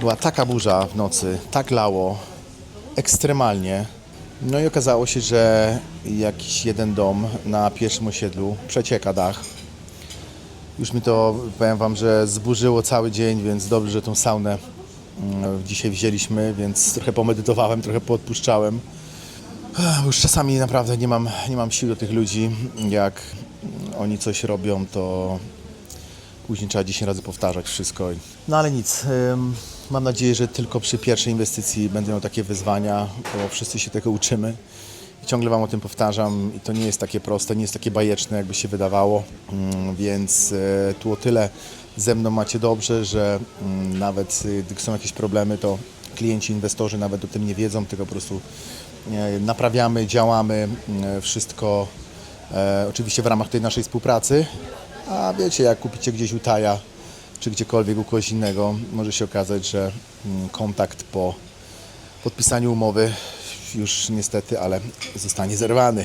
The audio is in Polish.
Była taka burza w nocy, tak lało, ekstremalnie. No i okazało się, że jakiś jeden dom na pierwszym osiedlu przecieka dach. Już mi to, powiem Wam, że zburzyło cały dzień, więc dobrze, że tą saunę mm, dzisiaj wzięliśmy, więc trochę pomedytowałem, trochę poodpuszczałem. Już czasami naprawdę nie mam, nie mam sił do tych ludzi. Jak oni coś robią, to później trzeba 10 razy powtarzać wszystko. No ale nic. Mam nadzieję, że tylko przy pierwszej inwestycji będą miał takie wyzwania, bo wszyscy się tego uczymy. Ciągle Wam o tym powtarzam i to nie jest takie proste, nie jest takie bajeczne, jakby się wydawało. Mm, Więc e, tu o tyle ze mną macie dobrze, że mm, nawet y, gdy są jakieś problemy, to klienci, inwestorzy nawet o tym nie wiedzą, tylko po prostu e, naprawiamy, działamy, mm, wszystko e, oczywiście w ramach tej naszej współpracy. A wiecie, jak kupicie gdzieś u Taja, czy gdziekolwiek u kogoś innego, może się okazać, że mm, kontakt po podpisaniu umowy już niestety, ale zostanie zerwany.